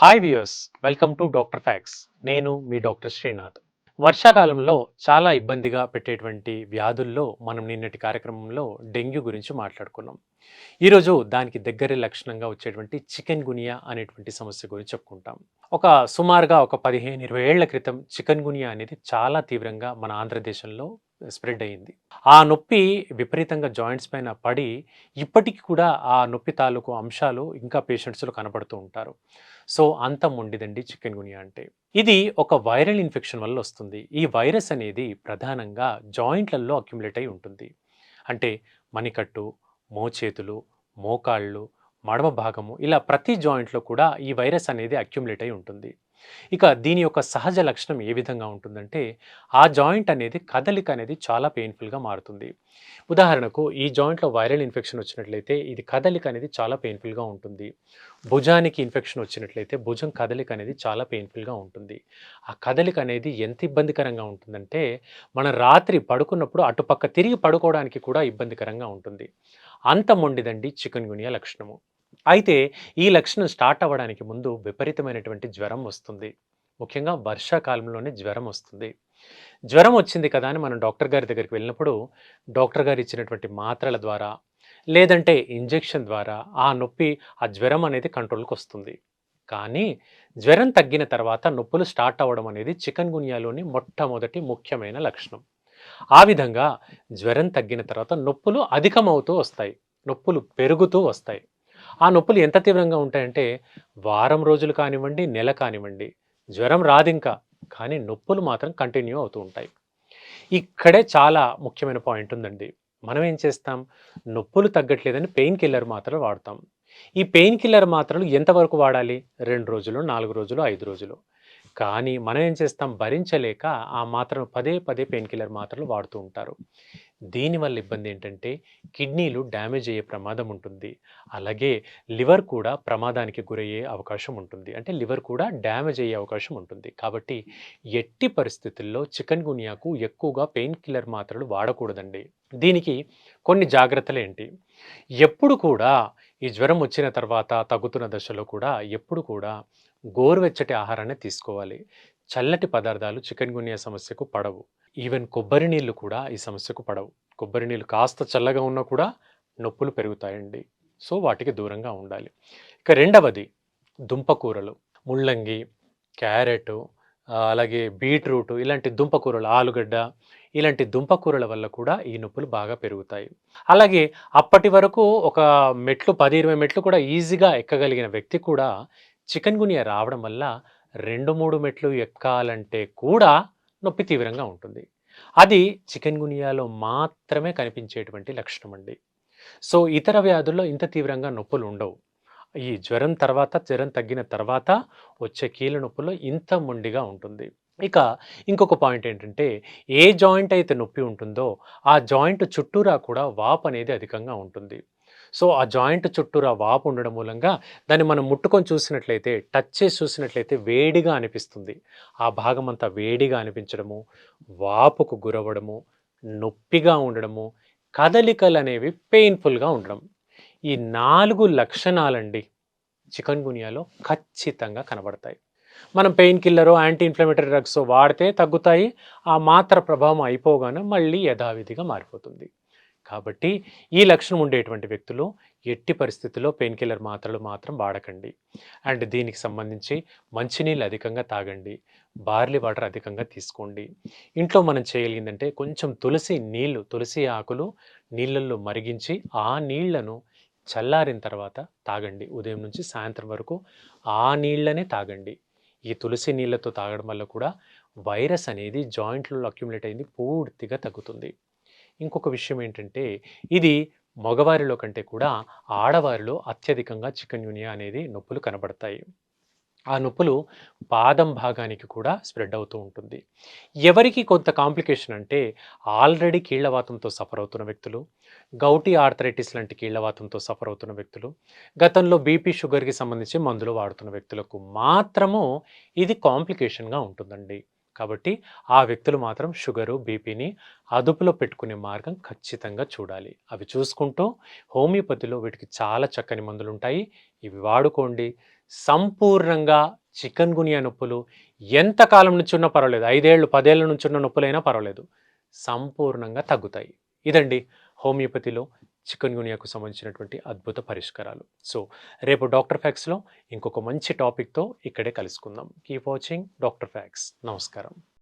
Hi viewers welcome to doctor facts నేను మీ doctor Srinath వర్షాకాలంలో చాలా ఇబ్బందిగా పెట్టేటువంటి వ్యాధుల్లో మనం నిన్నటి కార్యక్రమంలో డెంగ్యూ గురించి మాట్లాడుకున్నాం. ఈరోజు దానికి దగ్గర లక్షణంగా వచ్చేటువంటి చికెన్ గునియా అనేటువంటి సమస్య గురించి చెప్పుకుంటాం. ఒక సుమారుగా ఒక పదిహేను ఇరవై ఏళ్ళ క్రితం చికెన్ గునియా అనేది చాలా తీవ్రంగా మన ఆంధ్రదేశంలో స్ప్రెడ్ అయ్యింది. ఆ నొప్పి విపరీతంగా జాయింట్స్ పైన పడి ఇప్పటికీ కూడా ఆ నొప్పి తాలూకు అంశాలు ఇంకా పేషెంట్స్లో కనబడుతూ ఉంటారు. సో అంతం ఉండిదండి చికెన్ గునియా అంటే. ఇది ఒక వైరల్ ఇన్ఫెక్షన్ వల్ల వస్తుంది. ఈ వైరస్ అనేది ప్రధానంగా జాయింట్లలో అక్యుములేట్ అయి ఉంటుంది. అంటే మణికట్టు మోచేతులు మోకాళ్ళు మడమ భాగము ఇలా ప్రతి జాయింట్లో కూడా ఈ వైరస్ అనేది అక్యుములేట్ అయి ఉంటుంది. ఇక దీని యొక్క సహజ లక్షణం ఏ విధంగా ఉంటుందంటే ఆ జాయింట్ అనేది కదలిక అనేది చాలా పెయిన్ఫుల్గా మారుతుంది. ఉదాహరణకు ఈ జాయింట్లో వైరల్ ఇన్ఫెక్షన్ వచ్చినట్లయితే ఇది కదలిక అనేది చాలా పెయిన్ఫుల్గా ఉంటుంది. భుజానికి ఇన్ఫెక్షన్ వచ్చినట్లయితే భుజం కదలిక అనేది చాలా పెయిన్ఫుల్గా ఉంటుంది. ఆ కదలిక అనేది ఎంత ఇబ్బందికరంగా ఉంటుందంటే మనం రాత్రి పడుకున్నప్పుడు అటుపక్క తిరిగి పడుకోవడానికి కూడా ఇబ్బందికరంగా ఉంటుంది. అంత మొండిదండి చికెన్ గునియా లక్షణము. అయితే ఈ లక్షణం స్టార్ట్ అవ్వడానికి ముందు విపరీతమైనటువంటి జ్వరం వస్తుంది. ముఖ్యంగా వర్షాకాలంలోనే జ్వరం వస్తుంది. జ్వరం వచ్చింది కదా అని మనం డాక్టర్ గారి దగ్గరికి వెళ్ళినప్పుడు డాక్టర్ గారు ఇచ్చినటువంటి మాత్రల ద్వారా లేదంటే ఇంజెక్షన్ ద్వారా ఆ నొప్పి ఆ జ్వరం అనేది కంట్రోల్కి వస్తుంది. కానీ జ్వరం తగ్గిన తర్వాత నొప్పులు స్టార్ట్ అవ్వడం అనేది చికెన్ గునియాలోని మొట్టమొదటి ముఖ్యమైన లక్షణం. ఆ విధంగా జ్వరం తగ్గిన తర్వాత నొప్పులు అధికమవుతూ వస్తాయి. నొప్పులు పెరుగుతూ వస్తాయి. ఆ నొప్పులు ఎంత తీవ్రంగా ఉంటాయంటే వారం రోజులు కానివ్వండి నెల కానివ్వండి జ్వరం రాదు ఇంకా కానీ నొప్పులు మాత్రం కంటిన్యూ అవుతూ ఉంటాయి. ఇక్కడే చాలా ముఖ్యమైన పాయింట్ ఉందండి. మనం ఏం చేస్తాం? నొప్పులు తగ్గట్లేదని పెయిన్ కిల్లర్ మాత్రలు వాడతాం. ఈ పెయిన్ కిల్లర్ మాత్రలు ఎంతవరకు వాడాలి? రెండు రోజులు నాలుగు రోజులు ఐదు రోజులు. కానీ మనం ఏం చేస్తాం? భరించలేక ఆ మాత్రను పదే పదే పెయిన్ కిల్లర్ మాత్రలు వాడుతూ ఉంటారు. దీనివల్ల ఇబ్బంది ఏంటంటే కిడ్నీలు డ్యామేజ్ అయ్యే ప్రమాదం ఉంటుంది. అలాగే లివర్ కూడా ప్రమాదానికి గురయ్యే అవకాశం ఉంటుంది. అంటే లివర్ కూడా డ్యామేజ్ అయ్యే అవకాశం ఉంటుంది. కాబట్టి ఎట్టి పరిస్థితుల్లో చికెన్ గునియాకు ఎక్కువగా పెయిన్ కిల్లర్ మాత్రలు వాడకూడదండి. దీనికి కొన్ని జాగ్రత్తలు ఏంటి? ఎప్పుడు కూడా ఈ జ్వరం వచ్చిన తర్వాత తగ్గుతున్న దశలో కూడా ఎప్పుడు కూడా గోరువెచ్చటి ఆహారాన్ని తీసుకోవాలి. చల్లటి పదార్థాలు చికెన్ గునియా సమస్యకు పడవు. ఈవెన్ కొబ్బరి నీళ్ళు కూడా ఈ సమస్యకు పడవు. కొబ్బరి నీళ్ళు కాస్త చల్లగా ఉన్నా కూడా నొప్పులు పెరుగుతాయండి. సో వాటికి దూరంగా ఉండాలి. ఇక రెండవది దుంపకూరలు. ముల్లంగి క్యారెట్ అలాగే బీట్రూట్ ఇలాంటి దుంపకూరలు ఆలుగడ్డ ఇలాంటి దుంపకూరల వల్ల కూడా ఈ నొప్పులు బాగా పెరుగుతాయి. అలాగే అప్పటి వరకు ఒక మెట్లు పది ఇరవై మెట్లు కూడా ఈజీగా ఎక్కగలిగిన వ్యక్తి కూడా చికెన్ గునియా రావడం వల్ల రెండు మూడు మెట్లు ఎక్కాలంటే కూడా నొప్పి తీవ్రంగా ఉంటుంది. అది చికెన్ గునియాలో మాత్రమే కనిపించేటువంటి లక్షణం అండి. సో ఇతర వ్యాధుల్లో ఇంత తీవ్రంగా నొప్పులు ఉండవు. ఈ జ్వరం తర్వాత జ్వరం తగ్గిన తర్వాత వచ్చే కీళ్ళ నొప్పులో ఇంత మొండిగా ఉంటుంది. ఇక ఇంకొక పాయింట్ ఏంటంటే ఏ జాయింట్ అయితే నొప్పి ఉంటుందో ఆ జాయింట్ చుట్టూరా కూడా వాపు అనేది అధికంగా ఉంటుంది. సో ఆ జాయింట్ చుట్టూరా వాపు ఉండడం మూలంగా దాన్ని మనం ముట్టుకొని చూసినట్లయితే టచ్ చేసి చూసినట్లయితే వేడిగా అనిపిస్తుంది. ఆ భాగం అంతా వేడిగా అనిపించడము వాపుకు గురవడము నొప్పిగా ఉండడము కదలికలు అనేవి పెయిన్ఫుల్గా ఉండడం. ఈ నాలుగు లక్షణాలండి చికన్ గునియాలో ఖచ్చితంగా కనబడతాయి. మనం pain killer anti inflammatory drugs వాడితే తగ్గుతాయి ఆ మాత్ర ప్రభావం అయిపోగానే మళ్ళీ యథావిధిగా మారిపోతుంది. కాబట్టి ఈ లక్షణం ఉండేటువంటి వ్యక్తులు ఎట్టి పరిస్థితుల్లో పెయిన్ కిల్లర్ మాత్రలు మాత్రం వాడకండి. అండ్ దీనికి సంబంధించి మంచినీళ్ళు అధికంగా తాగండి బార్లీ వాటర్ అధికంగా తీసుకోండి. ఇంట్లో మనం చేయగలిగిందంటే కొంచెం తులసి నీళ్ళు తులసి ఆకులు నీళ్ళల్లో మరిగించి ఆ నీళ్ళను చల్లారిన తర్వాత తాగండి. ఉదయం నుంచి సాయంత్రం వరకు ఆ నీళ్ళనే తాగండి. ఈ తులసి నీళ్ళతో తాగడం వల్ల కూడా వైరస్ అనేది జాయింట్లలో అక్యుములేట్ అయింది పూర్తిగా తగ్గుతుంది. ఇంకొక విషయం ఏంటంటే ఇది మగవారిలో కంటే కూడా ఆడవారిలో అత్యధికంగా చికెన్ యూనియా అనేది నొప్పులు కనబడతాయి. ఆ నొప్పులు పాదం భాగానికి కూడా స్ప్రెడ్ అవుతూ ఉంటుంది. ఎవరికి కొంత కాంప్లికేషన్ అంటే ఆల్రెడీ కీళ్ళవాతంతో సఫర్ అవుతున్న వ్యక్తులు గౌటీ ఆర్థరైటిస్ లాంటి కీళ్ళవాతంతో సఫర్ అవుతున్న వ్యక్తులు గతంలో బీపీ షుగర్కి సంబంధించి మందులు వాడుతున్న వ్యక్తులకు మాత్రము ఇది కాంప్లికేషన్గా ఉంటుందండి. కాబట్టి ఆ వ్యక్తులు మాత్రం షుగరు బీపీని అదుపులో పెట్టుకునే మార్గం ఖచ్చితంగా చూడాలి. అవి చూసుకుంటూ హోమియోపతిలో వీటికి చాలా చక్కని మందులు ఉంటాయి. ఇవి వాడుకోండి. సంపూర్ణంగా చికెన్ గునియా నొప్పులు ఎంత కాలం నుంచి ఉన్నా పర్వాలేదు. ఐదేళ్ళు పదేళ్ళ నుంచి ఉన్న నొప్పులైనా పర్వాలేదు. సంపూర్ణంగా తగ్గుతాయి. ఇదండి హోమియోపతిలో చికెన్ గునియాకు సంబంధించినటువంటి అద్భుత పరిష్కారాలు. సో రేపు డాక్టర్ ఫ్యాక్స్లో ఇంకొక మంచి టాపిక్తో ఇక్కడే కలుసుకుందాం. Keep watching doctor facts. నమస్కారం.